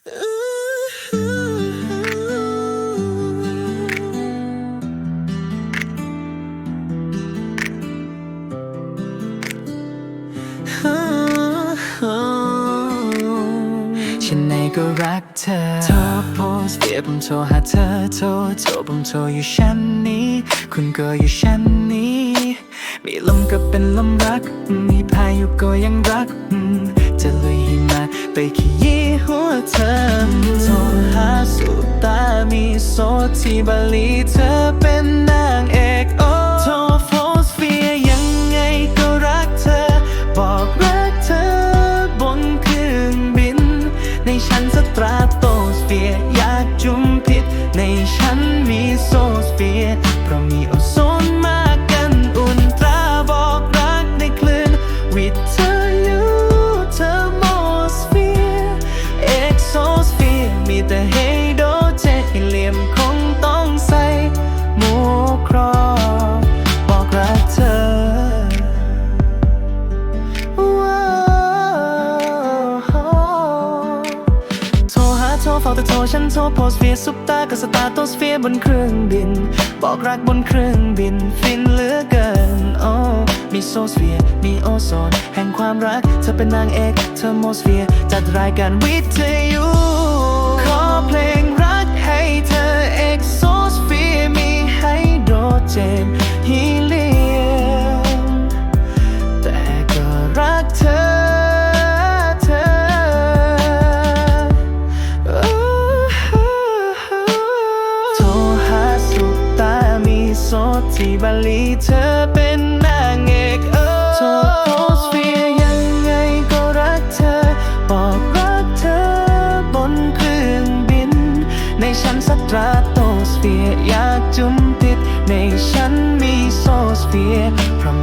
ฉันในก็รักเธอเธอโพสเดี๋ยวผมโทรหาเธอโทรโทรผมโทรอยู่ชั้นนี้ คุณก็อยู่ชั้นนี้ มีลมก็เป็นลมรัก มีพายุก็ยังรักจะลุยหิมะ ไปขยี้หัวเธอโทรหาสุดตามีโซที่บาลีเธอเป็นนางเอกโอโทรโฟสเฟียยังไงก็รักเธอ บอกรักเธอบนเครื่องบิน ในชั้นสตราโตสเฟียอยากจุมพิษในชั้นมีโซสเฟียเพราะมีโอโซนมา เฝ้าแต่โทรฉันโทรโพสเฟียซุปตากับสตาร์โตสเฟียบนเครื่องบิน บอกรักบนเครื่องบิน ฟินเหลือเกินโอ้มีโซสเฟียมีโอโซน แห่งความรัก เธอเป็นนางเอกเทอร์โมสเฟียจัดรายการวิทยุขอเพลงรักให้เธอเอกโซสเฟียมีไฮโดรเจนฮีเลีย ที่บาหลีเธอเป็นนางเอกเออโทรโพสเฟียยังไงก็รักเธอ บอกรักเธอบนเครื่องบิน ในชั้นสตราโตสเฟียอยากจุ่มติด ในชั้นมีโซสเฟียเพราะ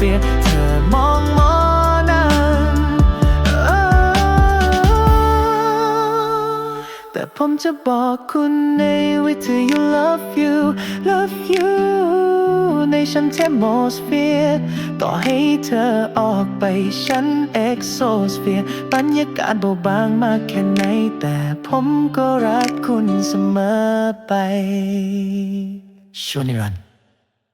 เฟียเธอมองมอนั้นแต่ผมจะบอกคุณในวิทยุ love you love you ในชั้นเทมโมสเฟียร์ต่อให้เธอออกไปชั้นเอ็กโซสเฟียร์บรรยากาศเบาบางมากแค่ไหน แต่ผมก็รักคุณเสมอไปช่วนิรันดร์